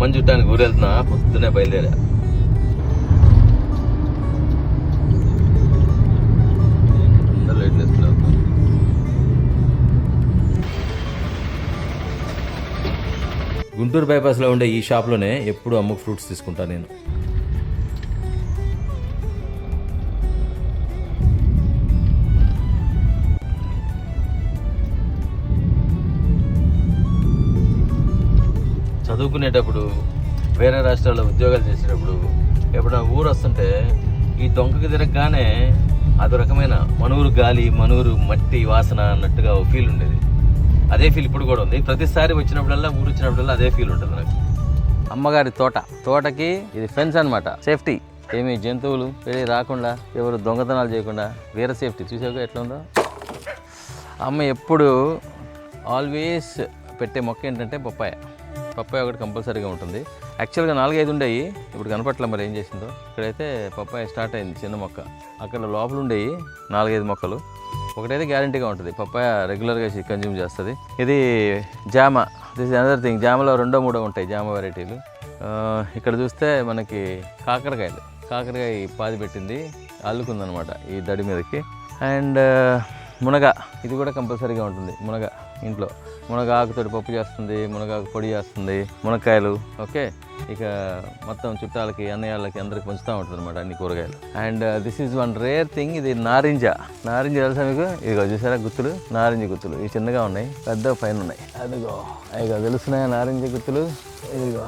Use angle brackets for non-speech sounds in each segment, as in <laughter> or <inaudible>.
అమ్మని చుట్టానికి ఊరు వెళ్తున్నా పొద్దునే బయలుదేరా గుంటూరు బైపాస్లో ఉండే ఈ షాప్లోనే ఎప్పుడు అమ్మకు ఫ్రూట్స్ తీసుకుంటాను నేను. చదువుకునేటప్పుడు వేరే రాష్ట్రాల్లో ఉద్యోగాలు చేసేటప్పుడు ఎప్పుడైనా ఊరు వస్తుంటే ఈ దొంగకి తిరగగానే అదో రకమైన మనూరు గాలి మనూరు మట్టి వాసన అన్నట్టుగా ఒక ఫీల్ ఉండేది. అదే ఫీల్ ఇప్పుడు కూడా ఉంది. ప్రతిసారి వచ్చినప్పుడల్లా ఊరు వచ్చినప్పుడల్లా అదే ఫీల్ ఉంటుంది నాకు. అమ్మగారి తోట. తోటకి ఇది ఫెన్స్ అనమాట సేఫ్టీ ఏమి జంతువులు వెళ్ళి రాకుండా ఎవరు దొంగతనాలు చేయకుండా వేరే సేఫ్టీ చూసాక ఎట్లా ఉందో? అమ్మ ఎప్పుడు ఆల్వేస్ పెట్టే మొక్క ఏంటంటే బొప్పాయ. పప్పాయ ఒకటి కంపల్సరీగా ఉంటుంది. యాక్చువల్గా నాలుగైదు ఉండేవి ఇప్పుడు కనపట్ల మరి ఏం చేసిందో. ఇక్కడైతే పప్పాయ స్టార్ట్ అయింది చిన్న మొక్క. అక్కడ లోపల ఉండేవి నాలుగైదు మొక్కలు. ఒకటైతే గ్యారంటీగా ఉంటుంది. పప్పాయ రెగ్యులర్గా కన్జ్యూమ్ చేస్తుంది. ఇది జామ. This another thing. జామలో రెండో మూడో ఉంటాయి జామ వెరైటీలు. ఇక్కడ చూస్తే మనకి కాకరకాయలు. కాకరకాయ పాది పెట్టింది. అల్లుకుందనమాట ఈ దడి మీదకి. అండ్ మునగ. ఇది కూడా కంపల్సరీగా ఉంటుంది. మునగ ఇంట్లో. మునగాకుతోటి పప్పు చేస్తుంది మునగాకు పొడి చేస్తుంది మునక్కాయలు ఓకే? ఇక మొత్తం చుట్టాలకి అన్నయ్యాలకి అందరికి పంచుతూ ఉంటుంది అనమాట అన్ని కూరగాయలు. And this is one rare thing ఇది నారింజ. నారింజ తెలుసా మీకు? ఇదిగో చూసారా గుత్తులు? నారింజ గుత్తులు. ఇవి చిన్నగా ఉన్నాయి పెద్ద పైన ఉన్నాయి అదిగో ఇక తెలుస్తున్నాయా నారింజ గుత్తులు? ఇదిగో.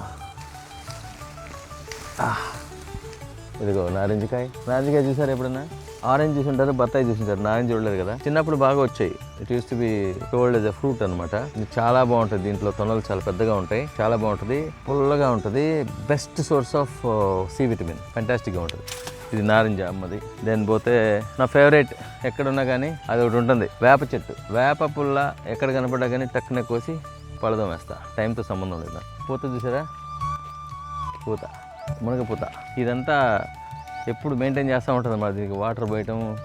ఇదిగో నారింజకాయ. నారింజకాయ చూసారా ఎప్పుడన్నా? ఆరెంజ్ చూసి ఉంటారు బత్తాయి చూసి ఉంటారు. నారింజ చూడలేదు కదా. చిన్నప్పుడు బాగా వచ్చాయి. It use to be told as a fruit అనమాట చాలా బాగుంటుంది దీంట్లో. తొనలు చాలా పెద్దగా ఉంటాయి. చాలా బాగుంటుంది. పుల్లగా ఉంటుంది. Best source of C vitamin ఫంటాస్టిక్గా ఉంటుంది. ఇది నారింజ అమ్మది. దెన్ పోతే నా ఫేవరెట్ ఎక్కడున్నా కానీ అది ఒకటి ఉంటుంది. వేప చెట్టు. వేప పుల్ల ఎక్కడ కనపడ్డా కానీ టక్కున కోసి పడదాం వేస్తా. టైంతో సంబంధం లేదు పూత చూసారా? పూత. మునగ పూత. ఇదంతా ఎప్పుడు మెయింటైన్ చేస్తూ ఉంటుంది అన్నమాట దీనికి వాటర్ పోయటం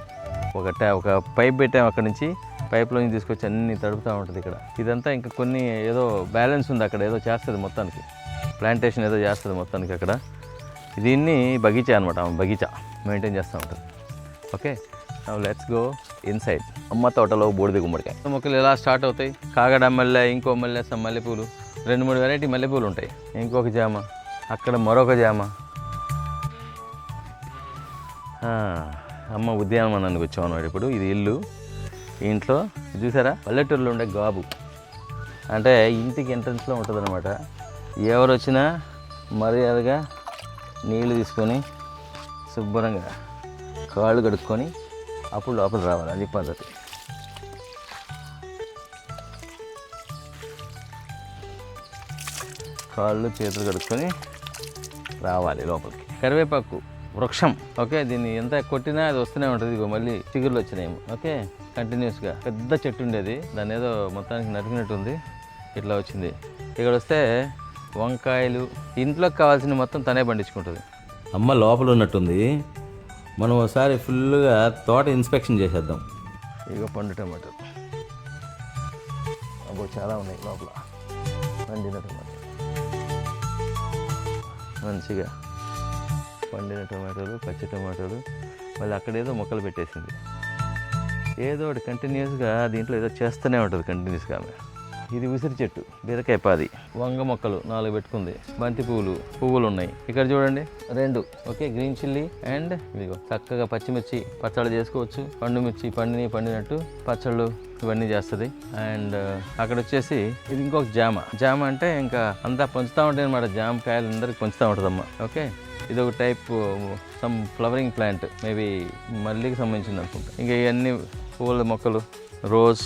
ఒక ట్యా ఒక పైప్ పెట్టాం అక్కడ నుంచి పైప్లో నుంచి తీసుకొచ్చి అన్ని తడుపుతూ ఉంటుంది ఇక్కడ. ఇదంతా ఇంకా కొన్ని ఏదో బ్యాలెన్స్ ఉంది అక్కడ ఏదో చేస్తుంది మొత్తానికి. ప్లాంటేషన్ ఏదో చేస్తుంది మొత్తానికి అక్కడ. దీన్ని బగీచా అనమాట ఆమె బగీచా మెయింటైన్ చేస్తూ ఉంటుంది. ఓకే? లెట్స్ గో ఇన్సైడ్ అమ్మ తోటలో బూడిద గుమ్మడికాయ. మొక్కలు ఎలా స్టార్ట్ అవుతాయి? కాగడ మల్లె ఇంకో మల్లె మల్లెపూలు. రెండు మూడు వెరైటీ మల్లెపూలు ఉంటాయి. ఇంకొక జామ అక్కడ మరొక జామ. అమ్మ ఉద్యానవనానికి వచ్చాం అన్నమాట ఇప్పుడు. ఇది ఇల్లు. ఇంట్లో ఇది చూసారా? పల్లెటూరులో ఉండే గాబు. అంటే ఇంటికి ఎంట్రన్స్లో ఉంటుందన్నమాట. ఎవరు వచ్చినా మర్యాదగా నీళ్ళు తీసుకొని శుభ్రంగా కాళ్ళు కడుక్కొని అప్పుడు లోపల రావాలి. అది పద్ధతి. కాళ్ళు చేతులు కడుక్కొని రావాలి లోపలికి. కరివేపాకు. వృక్షం. ఓకే దీన్ని ఎంత కొట్టినా అది వస్తూనే ఉంటుంది. ఇగో మళ్ళీ చిగుర్లు వచ్చినాయేమో ఓకే కంటిన్యూస్గా. పెద్ద చెట్టు ఉండేది. దాన్ని ఏదో మొత్తానికి నరికినట్టుంది. ఇట్లా వచ్చింది. ఇక్కడ వస్తే వంకాయలు ఇంట్లోకి కావాల్సిన మొత్తం తనే పండించుకుంటుంది. అమ్మ లోపల ఉన్నట్టుంది. మనం ఒకసారి ఫుల్గా తోట ఇన్స్పెక్షన్ చేసేద్దాం. ఇక పండు టమాటో. అబ్బో చాలా ఉన్నాయి లోపల. పండిన టమాటో. మంచిగా. పండిన టమాటోలు పచ్చి టమాటోలు మళ్ళీ అక్కడ ఏదో మొక్కలు పెట్టేసింది. ఏదో ఒకటి కంటిన్యూస్గా దీంట్లో ఏదో చేస్తూనే ఉంటుంది కంటిన్యూస్గా ఆమె. ఇది ఉసిరి చెట్టు బీరకాయ పాది వంగ మొక్కలు నాలుగు పెట్టుకుంది బంతి పువ్వులు పువ్వులు ఉన్నాయి ఇక్కడ చూడండి రెండు ఓకే గ్రీన్ చిల్లీ అండ్ ఇదిగో చక్కగా పచ్చిమిర్చి పచ్చళ్ళు చేసుకోవచ్చు. పండు మిర్చి పండిని పండినట్టు పచ్చళ్ళు ఇవన్నీ చేస్తుంది. అండ్ uh, అక్కడ వచ్చేసి ఇది ఇంకొక జామ. జామ అంటే ఇంకా అంతా పంచుతూ ఉంటాయి అనమాట జామకాయలు అందరికి పంచుతూ ఉంటుందమ్మా ఓకే? ఇది ఒక type some flowering plant maybe మల్లికి సంబంధించింది అనుకుంటా. ఇంకా ఇవన్నీ పూల మొక్కలు రోజ్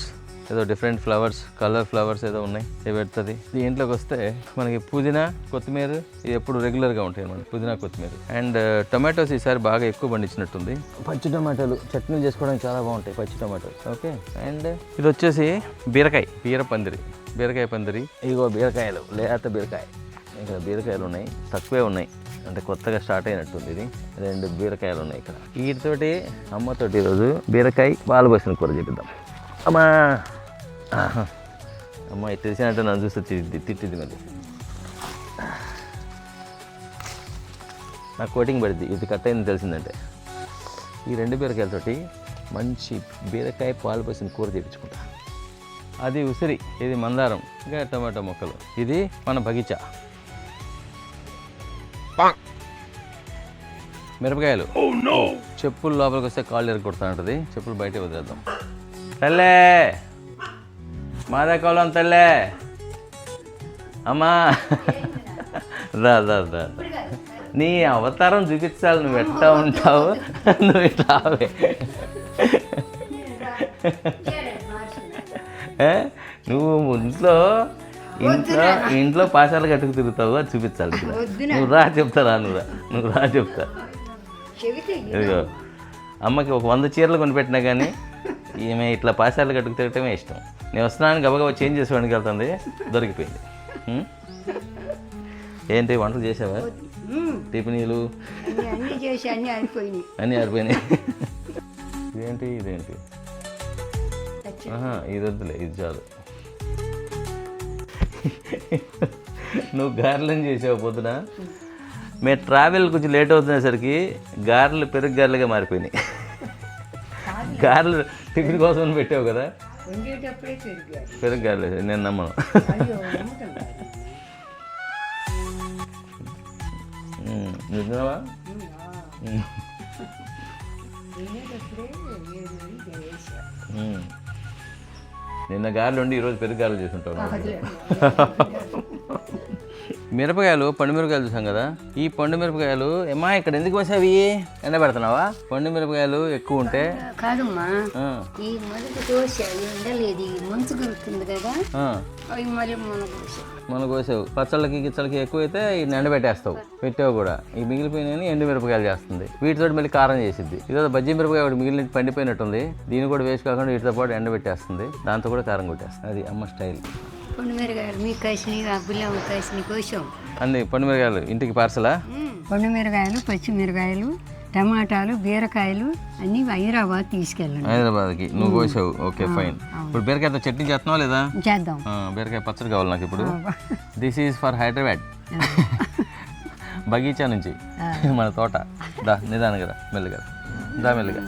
ఏదో డిఫరెంట్ ఫ్లవర్స్ కలర్ ఫ్లవర్స్ ఏదో ఉన్నాయి ఇవి పెడుతుంది. దీంట్లోకి వస్తే మనకి పుదీనా కొత్తిమీర ఇది ఎప్పుడు రెగ్యులర్గా ఉంటాయి అన్నమాట పుదీనా కొత్తిమీర. అండ్ టొమాటోస్ ఈసారి బాగా ఎక్కువ పండించినట్టుంది. పచ్చి టొమాటోలు చట్నీలు చేసుకోవడానికి చాలా బాగుంటాయి పచ్చి టొమాటోలు. ఓకే అండ్ ఇది వచ్చేసి బీరకాయ బీర పందిరి బీరకాయ పందిరి. ఇగో బీరకాయలు లేత బీరకాయ. ఇక్కడ బీరకాయలు ఉన్నాయి తక్కువే ఉన్నాయి. అంటే కొత్తగా స్టార్ట్ అయినట్టుంది ఇది. రెండు బీరకాయలు ఉన్నాయి ఇక్కడ. వీటితోటి అమ్మతోటి ఈరోజు బీరకాయ పాలు పోసిన కూర చేపిద్దాం. అమ్మా! అమ్మ ఇది తెలిసినట్టు నన్ను చూస్తే తిట్టింది తిట్టింది మళ్ళీ నాకు కోటింగ్ పడుద్ది ఇది కట్ అయింది తెలిసిందంటే. ఈ రెండు బీరకాయలతోటి మంచి బీరకాయ పాలు పోసిన కూర తెప్పించుకుంటా అది ఉసిరి ఇది మందారం ఇంకా టమాటా మొక్కలు. ఇది మన బగీచా. మిరపకాయలు. చెప్పులు లోపలికి వస్తే కాళ్ళు ఎరగొడతా ఉంటుంది చెప్పులు బయటే వదిలేద్దాం. తల్లే. మాదే కోలం తల్లే. అమ్మా. రా రా రా నీ అవతారం చూపించాలి నువ్వు ఎట్టా ఉంటావు? నువ్వు ఇట్లా? <laughs> నువ్వు ఇంట్లో ఇంట్లో ఇంట్లో పాశాలు కట్టుకు తిరుగుతావు? అది చూపించాలి ఇక్కడ. నువ్వు రా చెప్తారా నువ్వు నువ్వు రా చెప్తా. ఇదిగో అమ్మకి ఒక వంద చీరలు కొనిపెట్టినా కానీ ఈమె ఇట్లా పాశాలు కట్టుకు తిరగటమే ఇష్టం. నేను వస్తున్నాను గబగబా చేంజ్ చేసుకోవడానికి వెళ్తుంది. దొరికిపోయింది? ఏంటి వంటలు చేసావా? టిఫినీలు? అన్ని ఆరిపోయినాయి. ఇదేంటి ఇదేంటి? ఇది వద్దులే ఇది చాలు. నువ్వు గారెలను చేసావు పొద్దున? మేము ట్రావెల్ కొంచెం లేట్ అవుతునేసరికి గారెలు పెరుగు గారెలుగా మారిపోయినాయి. గారెలు టిఫిన్ కోసం పెట్టావు కదా? పెరుగు గారెలు. నేను నమ్మను. అయ్యో నమ్మకం నిన్న గాలి ఉండి ఈరోజు పెరుగు గాలి చేసి ఉంటాను <laughs> మిరపకాయలు పండు మిరపకాయలు చూసాం కదా? ఈ పండు మిరపకాయలు ఏమా ఇక్కడ ఎందుకు వచ్చావి ఎండ పెడుతున్నావా? పండు మిరపకాయలు ఎక్కువ ఉంటే? కాదమ్మా. ఈ మొదటి దోశ ఉండలేదు కదా? అవి మరి మన కోసావు. పచ్చళ్ళకి గిచ్చలకి ఎక్కువైతే ఈ ఎండ పెట్టేస్తావు. పెట్టావు కూడా. ఈ మిగిలిపోయిన ఎండు మిరపకాయలు చేస్తుంది. వీటితో మళ్ళీ కారం చేసిద్ది. ఇదో బజ్జీ మిరపకాయ ఒకటి మిగిలిన పండిపోయినట్టుంది. దీన్ని కూడా వేస్ట్ కాకుండా వీటితో పాటు ఎండ పెట్టేస్తుంది. దాంతో కూడా కారం కొట్టేస్తుంది. అది అమ్మ స్టైల్. పండు మిరగాయలు మీకు కాసినవి పిల్లలు కాసినవి కోసాం. అన్ని ఇంటికి పార్సలా? పండు మిరగాయలు పచ్చిమిరకాయలు టమాటాలు బీరకాయలు అన్నీ హైదరాబాద్ తీసుకెళ్ళండి. హైదరాబాద్కి. నువ్వు కోసావు. Okay fine. ఇప్పుడు బీరకాయతో చట్నీ చేస్తున్నావా లేదా? చేద్దాం. బీరకాయ పచ్చడి కావాలి నాకు ఇప్పుడు. దిస్ ఈజ్ ఫర్ హైదరాబాద్ బగీచా నుంచి. మన తోట. దా నిదానంగా మెల్లిగా దా మెల్లిగా.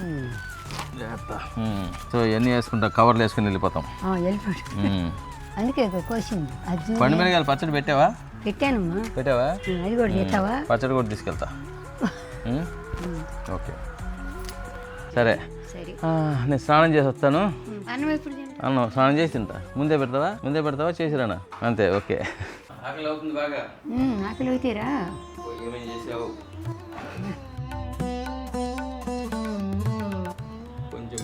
సో ఇవన్నీ వేసుకుంటా కవర్లు వేసుకుని వెళ్ళిపోతాం. వెళ్ళిపోయి మ్మ్. అందుకే కోసింది అది పండు మిరగాయలు పచ్చడి పెట్టావా? పెట్టానమ్మా. పెట్టావా? అది కూడా చేస్తావా? పచ్చడి కూడా తీసుకెళ్తా? <laughs> ఓకే. సరే. నేను స్నానం చేసి వస్తాను. అన్నం స్నానం చేసి తింటా. ముందే పెడతావా? ముందే పెడతావా? చేసిరానా? అంతే ఓకే. ఆకలి అవుతుంది బాగా. ఆకలి అవుతారా? ఏమేం చేసావు? కొంచెం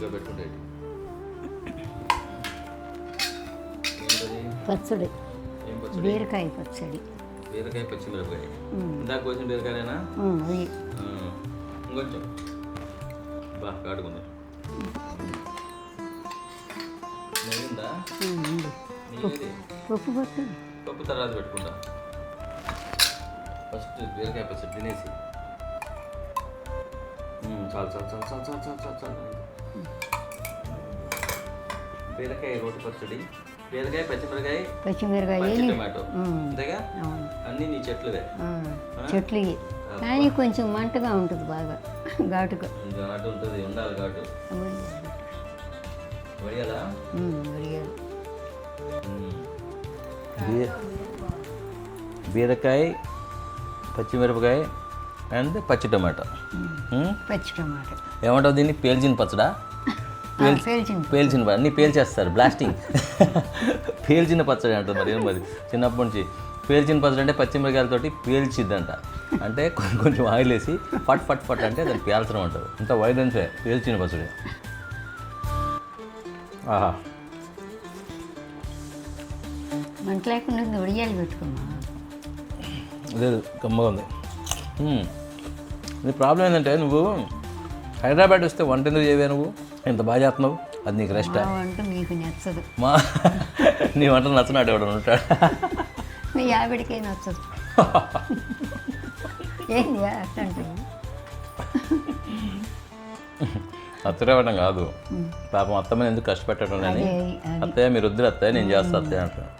ఇక పెట్టుకుంటే ఏంటది పచ్చడి. బీరకాయ పచ్చడి. బీరకాయ పచ్చిమిరపకాయ ఇందాక వచ్చిన బీరకాయనా ఇంకొంచెం. బా కాడుకుందాం ఉంది. నెయ్యేది పప్పు పట్టు పప్పు తర్వాత పెట్టుకుంటా ఫస్ట్ బీరకాయ పచ్చడి తినేసి. చాలు చాలు చాలు చాలు చాలు చాలు చాలు చాలు. బీరకాయ రోటి పచ్చడి బీరకాయ పచ్చిమిరకాయ పచ్చిమిరకాయ టమాటో. అంతేగా? అన్నీ నీ చెట్లువే. చెట్లు. కానీ కొంచెం మంటగా ఉంటుంది బాగా ఘాటుగా. ఘాటు ఉంటుంది ఉండాలి ఘాటు. వడియాలా? ఉమ్, వడియాలు. బీరకాయ పచ్చిమిరపకాయ అండ్ పచ్చి టమాటో. పచ్చి టమాటా. ఏమంటావు దీన్ని? పేల్చిన పచ్చడా? పేల్చిన అన్నీ పేల్చేస్తారు. బ్లాస్టింగ్ పేల్చిన పచ్చడి అంటారు మరి ఏం మరి? చిన్నప్పటి నుంచి పేల్చిన పచ్చడి అంటే పచ్చిమిరకాయలతోటి పేల్చిద్దంట. అంటే కొంచెం కొంచెం ఆయిల్ వేసి ఫట్ ఫట్ ఫట్ అంటే దాన్ని పేల్చడం అంటారు. ఇంత వైలెన్సే పేల్చిన పచ్చడి. ఆహా. మంట లేకుండా ఉంది, వడియాలు పెట్టుకున్నా లేదు కమ్మగా ఉంది. నీ ప్రాబ్లం ఏంటంటే నువ్వు హైదరాబాద్ వస్తే వంట ఎందుకు చేయవే నువ్వు? ఎంత బాగా చేస్తున్నావు? అది నీకు రెస్ట్ మా వంట మీకు నచ్చదు. మా <laughs> నీ వంట నచ్చినాడు ఎవడు ఉంటాడు. మీ ఆవిడకే నచ్చదు. <laughs> ఏంది అత్తరేవడం కాదు. పాపం అత్తమ్మని ఎందుకు కష్టపెట్టడం అని? అత్తయ్య మీరు వద్దురు అత్తయ్య నేను చేస్తా అత్తయ్య అంటాను.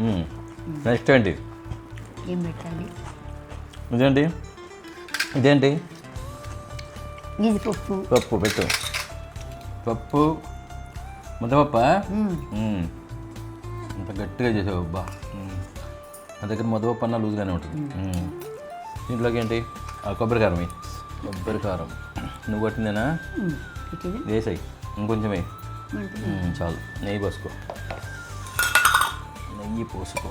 మ్మ్. నెక్స్ట్ ఏంటి? ఏం పెట్టాలి? ఇదేంటి? ఇదేంటి? ఇది పప్పు. పప్పు పెట్టు. పప్పు. ముద్దపప్ప. అంత గట్టిగా చేసావు అబ్బా. నా దగ్గర ముద్దపప్పు అన్న లూజ్గానే ఉంటుంది. దీంట్లోకి ఏంటి? కొబ్బరి కారం. కొబ్బరి కారం నువ్వు కొట్టిందేనా వేసాయి. ఇంకొంచెం వేయి. మంట మ్మ్, చాలు. నెయ్యి పోసుకో. నెయ్యి పోసుకో.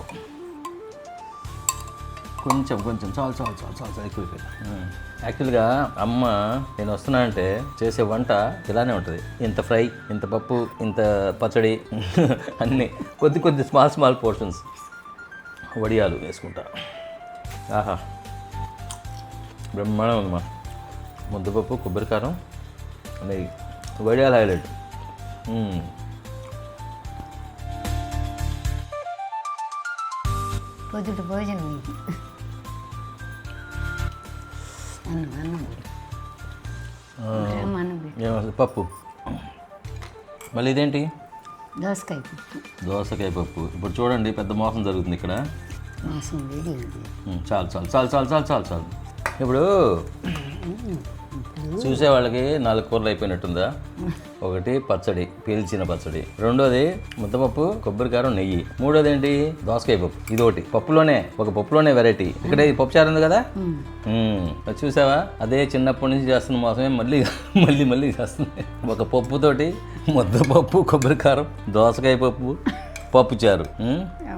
కొంచెం కొంచెం చాలు చాలు చాలు చాలు చాలు ఎక్కువ. యాక్చువల్గా అమ్మ నేను వస్తున్నా అంటే చేసే వంట ఇలానే ఉంటుంది. ఇంత ఫ్రై ఇంత పప్పు ఇంత పచ్చడి <laughs> అన్నీ కొద్ది కొద్ది స్మాల్ స్మాల్ పోర్షన్స్ వడియాలు వేసుకుంటా. ఆహా. బ్రహ్మాండం ఉందమ్మా. ముద్దపప్పు కొబ్బరి కారం నెయ్యి వడియాలు హైలైట్. పొద్దుట భోజనం ఇది. పప్పు. మళ్ళీ ఇదేంటి? దోసకాయ పప్పు. దోసకాయ పప్పు. ఇప్పుడు చూడండి పెద్ద మోసం జరుగుతుంది ఇక్కడ. చాలు చాలు చాలు చాలు చాలు చాలు చాలు. ఇప్పుడు చూసే వాళ్ళకి నాలుగు కూరలు అయిపోయినట్టుందా? ఒకటి పచ్చడి పీల్చిన పచ్చడి. రెండోది ముద్దపప్పు కొబ్బరికారం నెయ్యి. మూడోది ఏంటి దోసకాయ పప్పు. ఇది ఒకటి పప్పులోనే ఒక పప్పులోనే వెరైటీ ఇక్కడ ఈ పప్పు చారు ఉంది కదా? చూసావా? అదే చిన్నప్పటి నుంచి చేస్తున్న మోసమే మళ్ళీ మళ్ళీ మళ్ళీ చేస్తుంది ఒక పప్పుతోటి ముద్దపప్పు కొబ్బరికారం దోసకాయ పప్పు పప్పు చారు.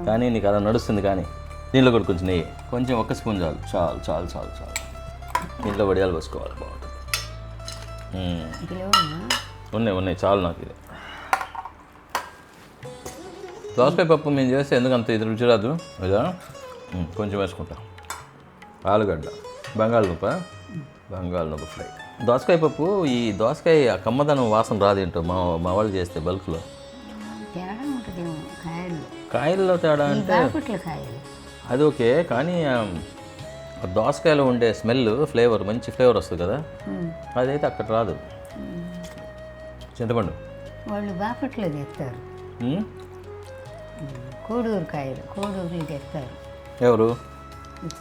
కానీ నీకు అలా నడుస్తుంది కానీ దీనిలో కూడా కొంచెం నెయ్యి. కొంచెం ఒక్క స్పూన్ చాలు. చాలు చాలు చాలు చాలు. దీంట్లో వడియాలు పోసుకోవాలి బాగుంటుంది ఉన్నాయి ఉన్నాయి చాలు నాకు ఇది. దోసకాయ పప్పు మేము చేస్తే ఎందుకు అంత ఇది రుచి రాదు? ఇదా? కొంచెం వేసుకుంటాం. ఆలుగడ్డ బంగాళదుంప బంగాళదుంప ఫ్రై. దోసకాయ పప్పు ఈ దోసకాయ కమ్మదనం వాసన రాదేంటో మా మా వాళ్ళు చేస్తే బల్క్లో. కాయల్లో తేడా అంటే అది ఓకే కానీ దోసకాయలో ఉండే స్మెల్ ఫ్లేవర్ మంచి ఫ్లేవర్ వస్తుంది కదా. అదైతే అక్కడ రాదు. చింతపండు. వాళ్ళు బాపట్లో తెస్తారు. కోడూరు కాయలు కోడూరులు తెస్తారు. ఎవరు?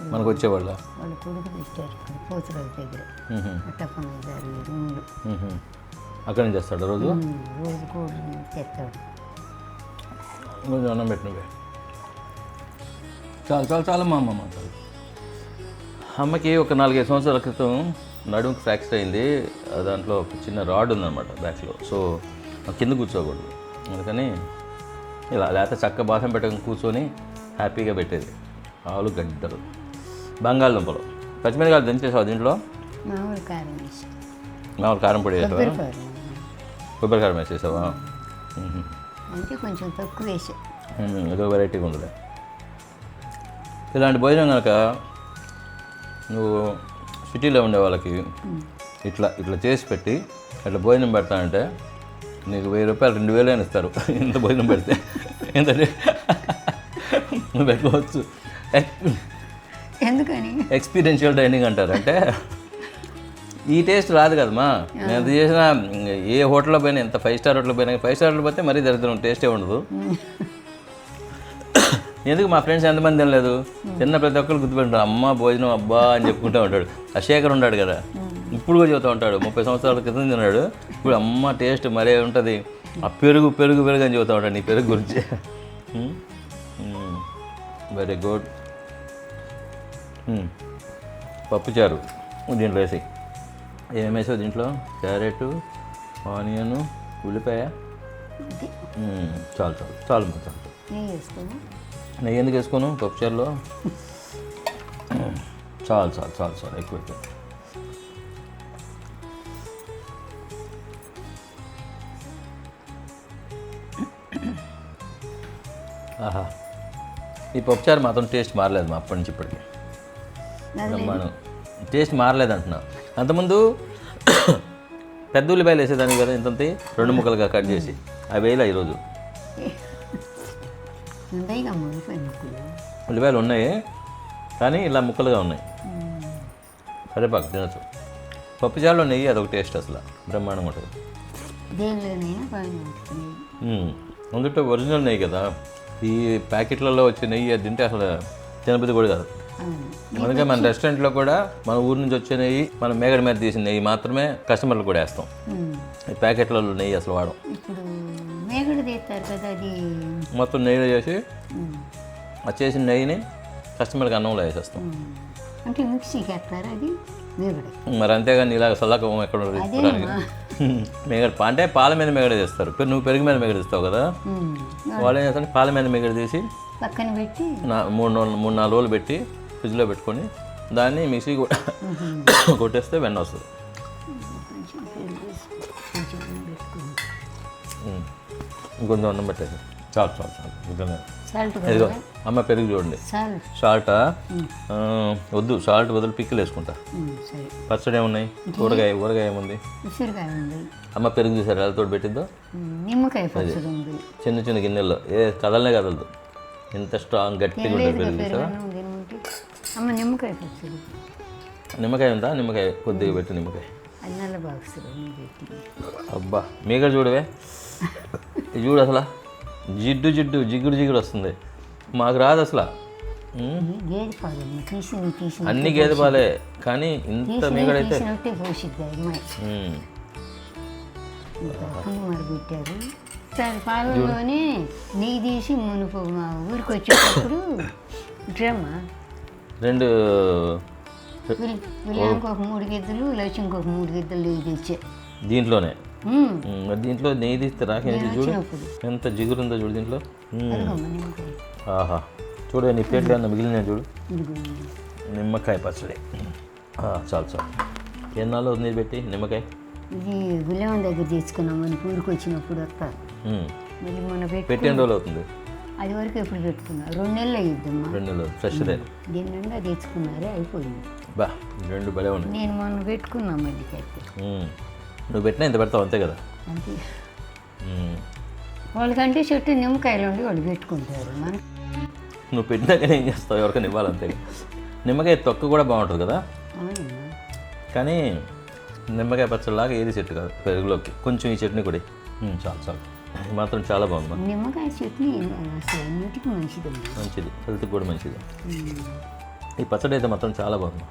మనకు వచ్చేవాళ్ళ? వాళ్ళు కొడుకు ఇక్కడ పోతురాజు దగ్గర. అట్టప్పన్న గారు రూమ్లో. అక్కడి నుంచి చేస్తాడు రోజు? రోజు కోడూరు తెస్తాడు. కొంచెం అన్నం పెట్టు నువ్వే చాలు చాలు చాలు మా అమ్మమ్మ చాలు. అమ్మకి ఒక నాలుగైదు సంవత్సరాల క్రితం నడుముకి ఫ్రాక్చర్ అయింది. దాంట్లో ఒక చిన్న రాడ్ ఉందన్నమాట బ్యాక్లో సో కింద కూర్చోకూడదు. అందుకని ఇలా లేకపోతే చక్క బాసం పెట్టక కూర్చొని హ్యాపీగా పెట్టేది. ఆలుగడ్డలు బంగాళదుంపలు. పచ్చిమిరకాయలు దించేసావు దీంట్లో? మామూలు కారం పొడి వేసావా? కొబ్బరి కారం వేసేసావా. అంటే కొంచెం తక్కువ వేసా. ఏదో వెరైటీగా ఉండదు ఇలాంటి భోజనం కనుక నువ్వు సిటీలో ఉండే వాళ్ళకి ఇట్లా ఇట్లా చేసి పెట్టి ఇట్లా భోజనం పెడతానంటే నీకు వెయ్యి రూపాయలు రెండు వేలు అని ఇస్తారు. ఇంత భోజనం పెడితే? నువ్వు పెట్టుకోవచ్చు. ఎందుకని? ఎక్స్పీరియన్షియల్ డైనింగ్ అంటారు. అంటే ఈ టేస్ట్ రాదు కదమ్మా. నేను ఎంత చేసినా ఏ హోటల్లో పోయినా ఎంత ఫైవ్ స్టార్ హోటల్ పోయినా ఫైవ్ స్టార్ హోటల్ పోతే మరీ దరిద్రం టేస్టే ఉండదు. ఎందుకు మా ఫ్రెండ్స్ ఎంతమంది తినలేదు? చిన్న ప్రతి ఒక్కరు గుర్తుపెట్టారు అమ్మ భోజనం అబ్బా అని చెప్పుకుంటూ ఉంటాడు. ఆ శేఖర్ ఉన్నాడు కదా ఇప్పుడు కూడా చెబుతూ ఉంటాడు ముప్పై సంవత్సరాల క్రితం తిన్నాడు. ఇప్పుడు అమ్మ టేస్ట్ మరే ఉంటుంది. ఆ పెరుగు పెరుగు పెరుగు అని చెబుతూ ఉంటాడు నీ పెరుగు గురించి. వెరీ గుడ్ పప్పుచారు దీంట్లో వేసి ఏం వేసావు దీంట్లో? క్యారెట్ ఆనియన్ ఉల్లిపాయ. చాలు చాలు చాలు చాలు. నెయ్యి ఎందుకు వేసుకోను? పప్పుచారులో చాలు చాలు చాలు చాలు ఎక్కువ ఎక్కువ. ఆహా. ఈ పప్పుచారు మాత్రం టేస్ట్ మారలేదు మా అప్పటి నుంచి ఇప్పటికి. బ్రహ్మాండం. టేస్ట్ మారలేదు అంటున్నా. అంతకుముందు పెద్ద ఉల్లిపాయలు వేసేదాన్ని కదా ఇంతంతి రెండు ముక్కలుగా కట్ చేసి. అవి వేయలే ఈరోజు. ఉల్లిపాయలు ఉన్నాయి కానీ ఇలా ముక్కలుగా ఉన్నాయి. కరివేపాకు తినచ్చు. పప్పుచారులో నెయ్యి అదొక టేస్ట్ అసలు బ్రహ్మాండంగా ఉంటుంది. అందులో ఒరిజినల్ నెయ్యి కదా ఈ ప్యాకెట్లలో వచ్చే నెయ్యి అది తింటే అసలు తినబుద్ధి కూడా కాదు. అందుకే మన రెస్టారెంట్లో కూడా మన ఊరు నుంచి వచ్చే నెయ్యి మన మేగడ మీద తీసిన నెయ్యి మాత్రమే కస్టమర్లు కూడా వేస్తాం. ఈ ప్యాకెట్లలో నెయ్యి అసలు వాడం. ఇప్పుడు మేగడ తీస్తారు కదా అది. మొత్తం నెయ్యిలో చేసి చేసిన నెయ్యిని కస్టమర్కి అన్నంలో వేసేస్తాం. అంటే మిక్సీకి వేస్తారు అది మరి అంతేగాని ఇలాగ సల్లకం ఎక్కడ. మేగడ అంటే పాల మీద మేగడ చేస్తారు. నువ్వు పెరుగు మీద మేగడ తీస్తావు కదా. వాళ్ళు ఏం చేస్తారు? పాల మీద మేగడ తీసి పక్కన పెట్టి మూడు మూడు నాలుగు రోజులు పెట్టి ఫ్రిడ్జ్లో పెట్టుకొని దాన్ని మిక్సీ కొట్టేస్తే వెన్న వస్తుంది. ఇంకొంచెం అన్నం పెట్టేసి చాలు చాలు చాలు. ఇదిగో. అమ్మ పెరుగు చూడండి. సాల్ట్ వద్దు సాల్ట్ వదిలి పిక్కలు వేసుకుంటా. పచ్చడి ఏమున్నాయి? ఊరగాయ ఊరగాయ ఏముంది? అమ్మ పెరుగు చూసారు? వాళ్ళతో పెట్టిద్దో నిమ్మకాయ చిన్న చిన్న గిన్నెల్లో. ఏ కదలనే కదలదు. ఎంత స్ట్రాంగ్ గట్టిగా ఉంటుంది పెరుగు చూసారా అమ్మ నిమ్మకాయ నిమ్మకాయ ఉందా? నిమ్మకాయ కొద్దిగా పెట్టు నిమ్మకాయ. అబ్బా మీగడ చూడవే. చూడు అసలు. జిడ్డు జిడ్డు జిగుడు జిగుడు వస్తుంది. మాకు రాదు అసలు. అన్ని గేదె పాలే కానీ ఇంత మీగడైతే పాలలోనే నెయ్యి తీసి మునుపు మా ఊరికి వచ్చేటప్పుడు డ్రమ్ రెండు ఒక మూడు గిద్దలు లక్ష్మికి ఒక మూడు గిద్దలు నెయ్యి తెచ్చా. దీంట్లోనే? దీంట్లో నెయ్యి తీస్తే రాకేంటి చూడు ఎంత జిగురు ఉందో చూడు దీంట్లో ఆహా. చూడు నీ ప్లేట్లో ఏమన్నా మిగిలిన చూడు? నిమ్మకాయ పచ్చడి. చాలు చాలు. ఎన్నాళ్ళు ఉంది పెట్టి? నిమ్మకాయ? ఇది గులాం దగ్గర తెచ్చుకున్నాం మన ఊరికి వచ్చినప్పుడు వస్తా. ఉమ్, మళ్ళీ మొన్న పెట్టి పెట్టి ఎన్ని రోజులు అవుతుంది. అది వరకు ఎప్పుడు పెట్టుకున్నా? రెండు నెలలు అయ్యిద్దమ్మా. రెండు నెలలు ఫ్రెష్దే దీని నిండా తెచ్చుకున్నారే అయిపోయింది. బా రెండు భలే ఉన్నాయి. నేను మొన్న పెట్టుకున్నా మళ్ళీ ఉమ్, నువ్వు పెట్టినా ఇంత పెడతావు అంతే కదా? అంతే. వాళ్ళకంటే చెట్టు నిమ్మకాయలు ఉండి వాళ్ళు పెట్టుకుంటారు మన నువ్వు పెట్టినాకనే ఏం చేస్తావు? ఎవరికైనా ఇవ్వాలి అంతే నిమ్మకాయ తొక్క కూడా బాగుంటుంది కదా? కానీ నిమ్మకాయ పచ్చడిలాగా ఏది చెట్టు కాదు పెరుగులోకి. కొంచెం ఈ చట్నీ కూడా చాలు చాలు. మాత్రం చాలా బాగుంది నిమ్మకాయ చట్నీ అన్నిటికీ మంచిదమ్మా మంచిది. హెల్త్కి కూడా మంచిది. ఈ పచ్చడి అయితే మాత్రం చాలా బాగుంది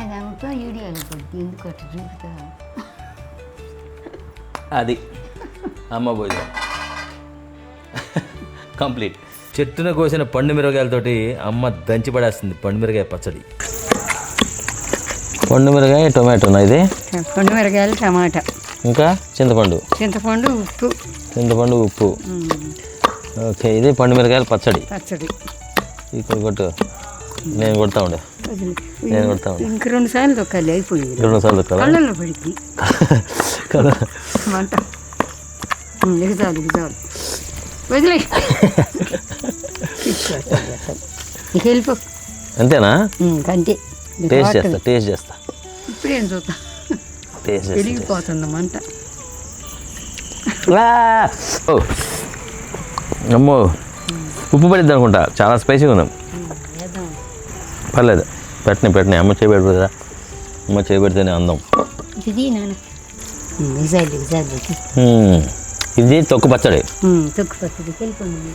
అదంతా ఎందుకు చూపుతా అది. అమ్మ భోజనం కంప్లీట్. చెట్టున కోసిన పండు మిరగాయలతోటి అమ్మ దంచి పడేస్తుంది పండు మిరగాయ పచ్చడి. పండు మిరగాయ టొమాటోనా ఇది? పండు మిరగాయలు టమాటా. ఇంకా చింతపండు? చింతపండు ఉప్పు. చింతపండు ఉప్పు. ఓకే ఇది పండు మిరగాయల పచ్చడి. పచ్చడి. ఇక్కడ కొట్టు. నేను కొడతా ఉండే. నేను కొడతా ఉండే. ఇంక రెండు సార్లు తొక్కాలి అయిపోయింది. రెండు సార్లు కదా కళ్ళల్లో పడిద్ది. <laughs> కదా. మంట. ఎగజాలి ఎగజాలి. వదిలే. అంతేనా? అంతే టేస్ట్. చేస్తా టేస్ట్ చేస్తా. ఇప్పుడేం టేస్ట్ మంట. అమ్మో. ఉప్పు పడిద్ది అనుకుంటా. చాలా స్పైసీగా ఉన్నాం పర్లేదు. పెట్టని పెట్టని. అమ్మ చేయబెడుతుందా అమ్మ చేయబెడితేనే అందం. ఇది నాన్న. ఇది తొక్కు పచ్చడి తొక్కు పచ్చడి వెళ్ళిపోయింది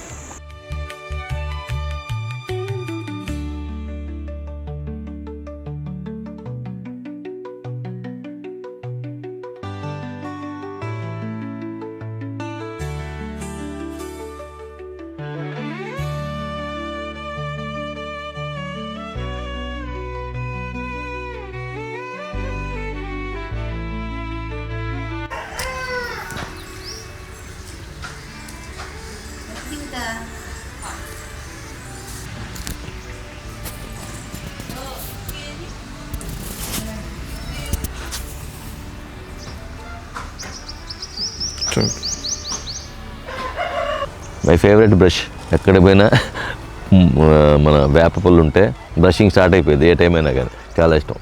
ఫేవరెట్ బ్రష్ ఎక్కడ పోయినా మన వేప పళ్ళు ఉంటే బ్రషింగ్ స్టార్ట్ అయిపోయింది ఏ టైం అయినా కానీ. చాలా ఇష్టం.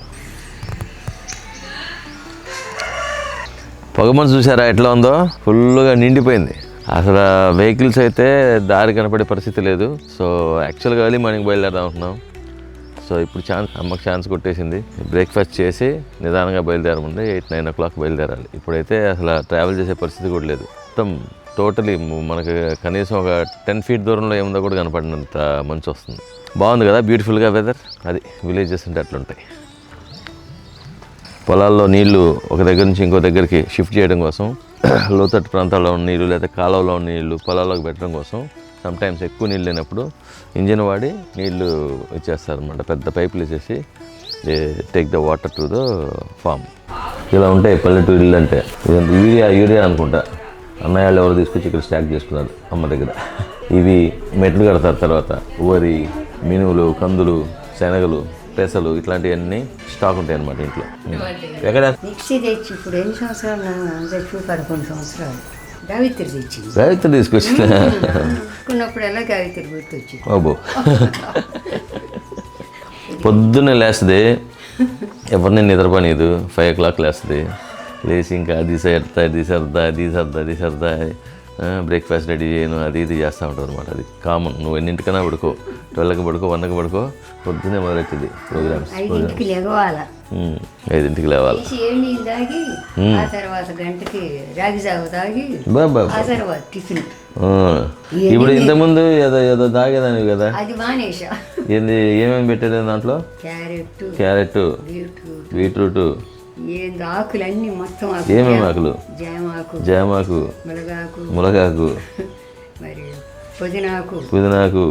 పొగమని చూసారా? ఎట్లా ఉందో? ఫుల్గా నిండిపోయింది. అసలు వెహికల్స్ అయితే దారి కనపడే పరిస్థితి లేదు. సో యాక్చువల్గా వెళ్ళి మార్నింగ్ బయలుదేరదాం అనుకున్నాం. సో ఇప్పుడు ఛాన్స్ అమ్మకి ఛాన్స్ కొట్టేసింది. బ్రేక్ఫాస్ట్ చేసి నిదానంగా బయలుదేరముందే ఎయిట్ నైన్ ఓ క్లాక్ బయలుదేరాలి. ఇప్పుడైతే అసలు ట్రావెల్ చేసే పరిస్థితి కూడా లేదు. మొత్తం టోటలీ మనకి కనీసం ఒక టెన్ ఫీట్ దూరంలో ఏముందో కూడా కనపడినంత మంచి వస్తుంది. బాగుంది కదా? బ్యూటిఫుల్గా వెదర్ అది విలేజెస్ అంటే అట్లుంటాయి. పొలాల్లో నీళ్ళు ఒక దగ్గర నుంచి ఇంకో దగ్గరికి షిఫ్ట్ చేయడం కోసం <coughs> లోతట్టు ప్రాంతాల్లో ఉన్న నీళ్ళు లేదా కాలువలో ఉన్న నీళ్ళు పొలాల్లోకి పెట్టడం కోసం సమ్టైమ్స్ ఎక్కువ నీళ్ళు లేనప్పుడు ఇంజిన్ వాడి నీళ్ళు ఇచ్చేస్తారనమాట పెద్ద పైపులు ఇచ్చేసి take the water to the farm ఇలా ఉంటాయి పల్లెటూరు ఇల్లు అంటే. ఇదంతా యూరియా యూరియా అనుకుంటా. అన్నయ్యలు ఎవరు తీసుకొచ్చి ఇక్కడ స్టాక్ చేసుకున్నారు అమ్మ దగ్గర. ఇవి మెట్లు కడతారు తర్వాత. వరి మినువులు కందులు శనగలు పెసలు ఇట్లాంటివన్నీ స్టాక్ ఉంటాయి అన్నమాట ఇంట్లో. ఎక్కడ? మిక్సీ తెచ్చి ఇప్పుడు ఎన్ని సంవత్సరాలు పదకొండు సంవత్సరాలు. గావిత్రి తెచ్చింది. రైతు తీసుకొచ్చిన? అనుకున్నప్పుడల్లా గావిత్రి గుర్తొచ్చింది? బాబు పొద్దున్నే లేస్తుంది. ఎవరిని నిద్రపోనీదు. ఫైవ్ ఓ క్లాక్ లేస్తుంది. లేచి ఇంకా అది సర్దా అది సర్దా అది సర్దా అది సర్దా. బ్రేక్ఫాస్ట్ రెడీ చేయను అది ఇది చేస్తూ ఉంటారు అనమాట అది. కామన్ నువ్వు ఎన్నింటికైనా పడుకో. ట్వెల్వ్కి పడుకో వన్కి పడుకో పొద్దున్నే మొదలెట్టింది ప్రోగ్రామ్స్ ఐదింటికి లేవాలి. ఇప్పుడు ఇంతకుముందు ఏదో ఏదో తాగేదానివి కదా? ఏంది ఏమేమి పెట్టేది దాంట్లో? Carrot beetroot. ఏంది మొత్తం ఏమేమి ఆకులు? జామాకు ములగాకు <laughs> మరి పుదీనాకు. పుదీనాకు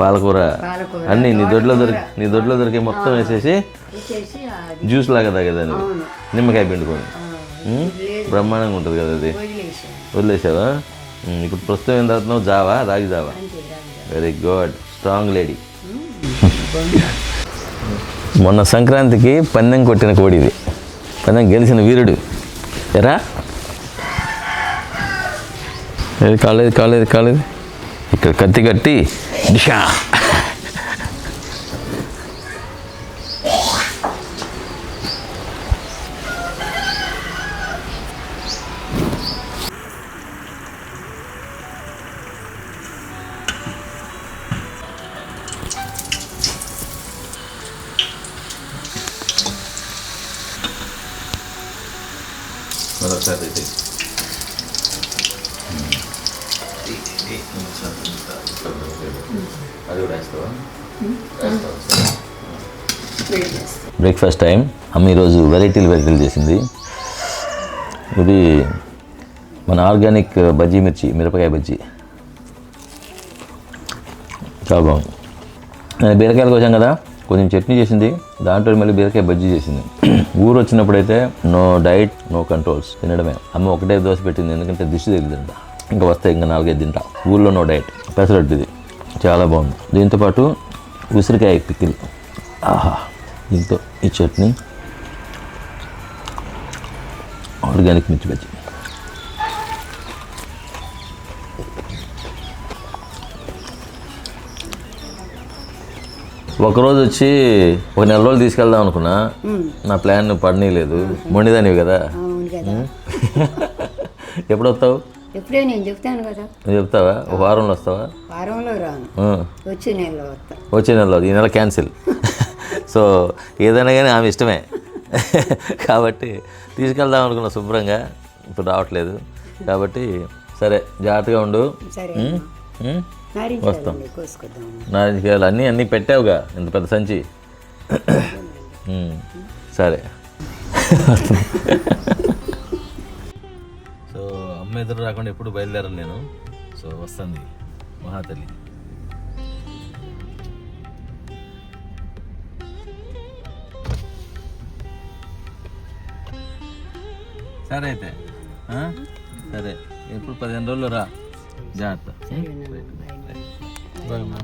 పాలకూర. అన్నీ నీ దొడ్లో దొరికి నీ దొడ్లో దొరికే మొత్తం వేసేసి జ్యూస్ లాగా తాగేదాన్ని. నిమ్మకాయ పిండుకొని. బ్రహ్మాండంగా ఉంటుంది కదా అది. వదిలేసావా? ఇప్పుడు ప్రస్తుతం ఏం తాగుతున్నావు? జావా రాగి జావా. వెరీ గుడ్ స్ట్రాంగ్ లేడీ మొన్న సంక్రాంతికి పందెం కొట్టిన కోడి ఇది పందెం గెలిచిన వీరుడు ఎరా ఏది కాలేదు కాలేదు కాలేదు ఇక్కడ కత్తి కట్టి దిశా బ్రేక్ఫాస్ట్ టైం అమ్మ ఈరోజు వెరైటీలు వెరైటీలు చేసింది. ఇది మన ఆర్గానిక్ బజ్జీ మిర్చి మిరపకాయ బజ్జీ. చాలా బాగుంది. నేను బీరకాయలకు వచ్చాం కదా కొంచెం చట్నీ చేసింది దాంట్లో మళ్ళీ బీరకాయ బజ్జీ చేసింది. ఊరు వచ్చినప్పుడైతే నో డైట్ నో కంట్రోల్స్ తినడమే. అమ్మ ఒకటే దోశ పెట్టింది ఎందుకంటే దిష్టి తగిలిందంట. ఇంకా వస్తే ఇంకా నాలుగైదు తింటా. ఊళ్ళో నో డైట్. పెసరట్టు ఇది. చాలా బాగుంది. దీంతోపాటు ఉసిరికాయ పిక్కిల్. ఆహా దీంతో ఈ చట్నీ ఆర్గానిక్ మిర్చి బజ్జీ. ఒకరోజు వచ్చి ఒక నెల రోజులు తీసుకెళ్దాం అనుకున్నా. నా ప్లాన్ పడనీయలేదు. మొండిదానివి కదా. ఎప్పుడు వస్తావు ఎప్పుడే నేను చెప్తాను కదా. నువ్వు చెప్తావా? ఒక వారంలో వస్తావా? వారంలో రాను. వచ్చే నెలలో వస్తా. వచ్చే నెలలో. ఈ నెల క్యాన్సిల్. <laughs> సో ఏదైనా కానీ ఆమె ఇష్టమే. కాబట్టి తీసుకెళ్దాం అనుకున్న శుభ్రంగా. ఇప్పుడు రావట్లేదు. కాబట్టి సరే జాగ్రత్తగా ఉండు. సరే కోసుకొద్దాం నారింజకాయలు అన్నీ అన్నీ పెట్టావుగా ఇంత పెద్ద సంచి. సరే. <laughs> సో అమ్మ ఎదురు రాకుండా ఎప్పుడు బయలుదేరాను నేను. సో వస్తుంది మహాతల్లి. సరే అయితే? సరే ఎప్పుడు పదిహేను రోజులు రా. జాగ్రత్త. బాయ్ అమ్మా